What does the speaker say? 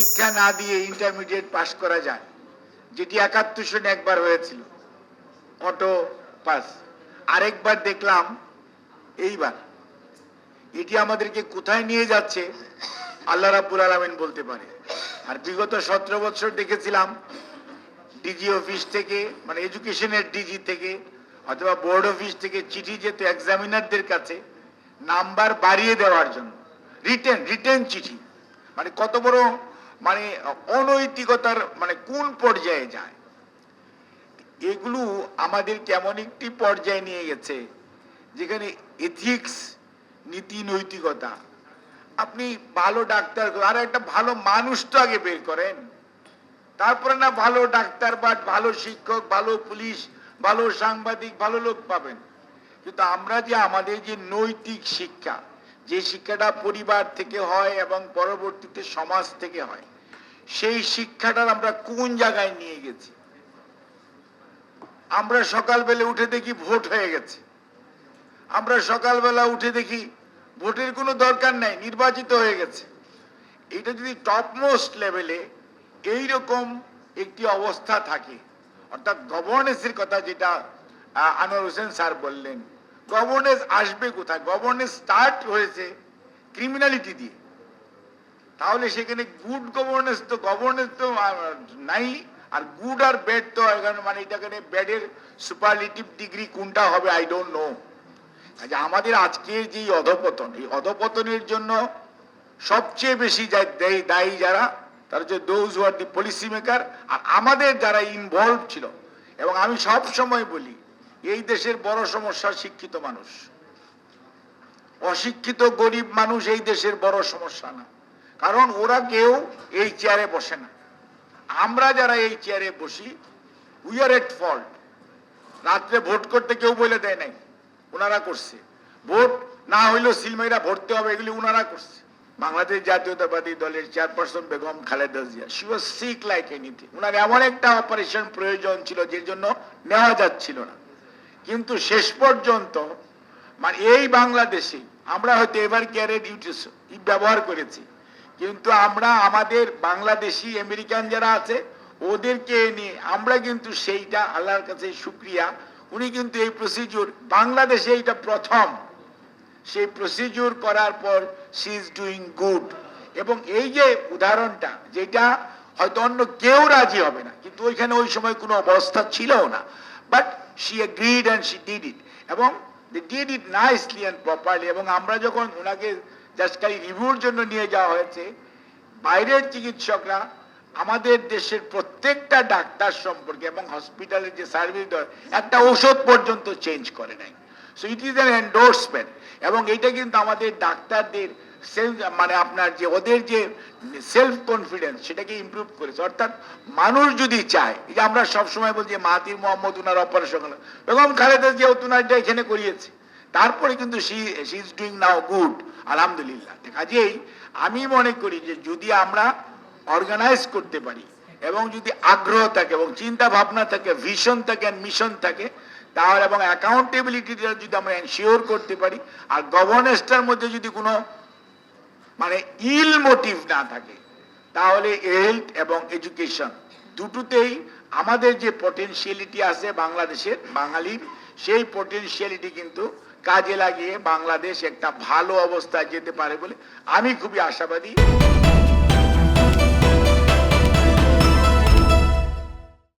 পরীক্ষা না দিয়ে ইন্টারমিডিয়েট পাশ করা যায়, যেটি একাত্তর সনে একবার হয়েছিল অটো পাস আরেকবার দেখলাম, এইবার। এটি আমাদেরকে কোথায় নিয়ে যাচ্ছে, আল্লাহ রাব্বুল আলামিন বলতে পারে। আর বিগত সতেরো বছর দেখেছিলাম, ডিজি অফিস থেকে মানে এডুকেশনের ডিজি থেকে, অথবা বোর্ড অফিস থেকে চিঠি যেত এক্সামিনারদের কাছে, নাম্বার বাড়িয়ে দেওয়ার জন্য। রিটেন রিটেন চিঠি। মানে কত বড় মানে অনৈতিকতার মানে কোন পর্যায়ে যায়। এগুলো আমাদের কেমন একটি পর্যায়ে নিয়ে গেছে, যেখানে এথিক্স নীতি, নৈতিকতা। আপনি ভালো ডাক্তার, আর একটা ভালো মানুষ তো আগে বের করেন। তারপরে না ভালো ডাক্তার বা ভালো শিক্ষক, ভালো পুলিশ, ভালো সাংবাদিক, ভালো লোক পাবেন। কিন্তু আমরা যে আমাদের যে নৈতিক শিক্ষা যে শিক্ষাটা পরিবার থেকে হয় এবং পরবর্তীতে সমাজ থেকে হয়, সেই শিক্ষাটার আমরা কোন জায়গায় নিয়ে গেছি? আমরা সকালবেলা উঠে দেখি ভোট হয়ে গেছে। আমরা সকালবেলা উঠে দেখি ভোটের কোনো দরকার নাই, নির্বাচিত হয়ে গেছে। এটা যদি টপমোস্ট লেভেলে এইরকম একটি অবস্থা থাকে, অর্থাৎ গভর্নেন্সের কথা যেটা আনোয়ার হোসেন স্যার বললেন গভর্নেন্স আসবে কোথায়? গভর্নেন্স স্টার্ট হয়েছে ক্রিমিনালিটি দিয়ে। তাহলে সেখানে গুড গভর্নেন্স তো গভর্নেন্স তো নাই, আর গুড আর ব্যাড তো এখানে মানে এটাখানে ব্যাডের সুপারলিটিভ ডিগ্রি কোনটা হবে আই ডোন্ট নো কাজে আমাদের আজকের যে অধপতন, এই অধপতনের জন্য সবচেয়ে বেশি দায়ী- দায়ী যারা, তারা হচ্ছে those are the policy maker আর আমাদের যারা ইনভলভ ছিল। এবং আমি সব সময় বলি এই দেশের বড় সমস্যা শিক্ষিত মানুষ। অশিক্ষিত গরিব মানুষ এই দেশের বড় সমস্যা না। কারণ ওরা কেউ এই চেয়ারে বসে না। আমরা যারা এই চেয়ারে বসি উই আর এট ফল্ট রাত্রে ভোট করতে কেউ বলে দেয় নাই, ওনারা করছে। ভোট না হইলেও সিলমাইরা ভরতে হবে, এগুলি ওনারা করছে। বাংলাদেশ জাতীয়তাবাদী দলের chairperson Begum Khaleda Zia she was sick like anything ওনার এমন একটা অপারেশন প্রয়োজন ছিল যে জন্য নেওয়া যাচ্ছিল না। কিন্তু শেষ পর্যন্ত মানে এই বাংলাদেশে, আমরা হয়তো এবার কেয়ারের ইউটিস ব্যবহার করেছি, কিন্তু আমরা আমাদের বাংলাদেশি আমেরিকান যারা আছে, ওদেরকে নিয়ে আমরা কিন্তু সেইটা আল্লাহর কাছে শুক্রিয়া। উনি কিন্তু এই প্রসিডিউর বাংলাদেশে এইটা প্রথম। সেই প্রসিডিউর করার পর সি ইজ ডুইং গুড এবং এই যে উদাহরণটা, যেটা হয়তো অন্য কেউ রাজি হবে না, কিন্তু ওইখানে ওই সময় কোনো অবস্থা ছিল না। But she agreed and she did it এবং did it nicely and properly এবং আমরা যখন ওনাকে জাস্ট খালি রিভিউর জন্য নিয়ে যাওয়া হয়েছে, বাইরের চিকিৎসকরা আমাদের দেশের প্রত্যেকটা ডাক্তার সম্পর্কে এবং হসপিটালের যে সার্ভিস দেয়, একটা ঔষধ পর্যন্ত চেঞ্জ করে নাই। So it is an endorsement এবং এটা কিন্তু আমাদের ডাক্তারদের মানে আপনার যে ওদের যে সেলফ কনফিডেন্স সেটাকে ইমপ্রুভ করেছে। অর্থাৎ মানুষ যদি চায়, এই যে আমরা সবসময় বলছি মাহাতির মোহাম্মদ উনার অপারেশন বেগম খালেদা জিয়া উনারটা এখানে করিয়েছে। তারপরে কিন্তু she she is doing now good আলহামদুলিল্লাহ। কাজেই আমি মনে করি যে যদি আমরা অর্গানাইজ করতে পারি, এবং যদি আগ্রহ থাকে, এবং চিন্তা ভাবনা থাকে ভিশন থাকে মিশন থাকে, তাহলে এবং অ্যাকাউন্টেবিলিটিটা যদি আমরা এনশিওর করতে পারি, আর গভর্নেন্সটার মধ্যে যদি কোনো মানে ইল মোটিভ না থাকে, তাহলে হেলথ এবং এডুকেশন দুটোতেই আমাদের যে পটেনশিয়ালিটি আছে বাংলাদেশের, বাঙালির, সেই পটেনশিয়ালিটি কিন্তু কাজে লাগিয়ে বাংলাদেশ একটা ভালো অবস্থায় যেতে পারে বলে আমি খুবই আশাবাদী।